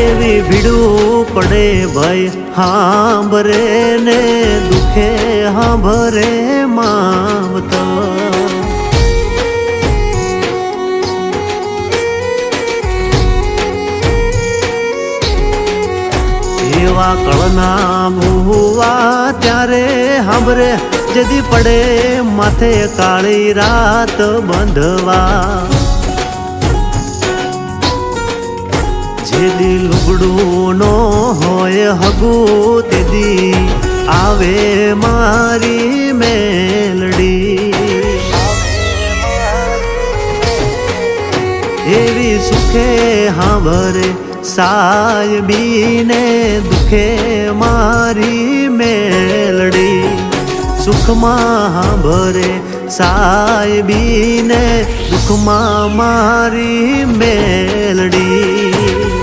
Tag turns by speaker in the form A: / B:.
A: એવી ભીડું પડે ભાઈ હાંભરે ને દુખે, હાંભરે માવતર એવા કળના ભૂવા ત્યારે હાંભરે, જદી પડે માથે કાળી રાત બંધવા. જેદી લુગડું હોય હગુ દીદી આવે મારી મેલડી. એવી સુખે હાંભરે, સાયબીને દુખે મારી મેલડી. સુખમાં હાંભરે, સાયબીને દુખમાં મારી મેલડી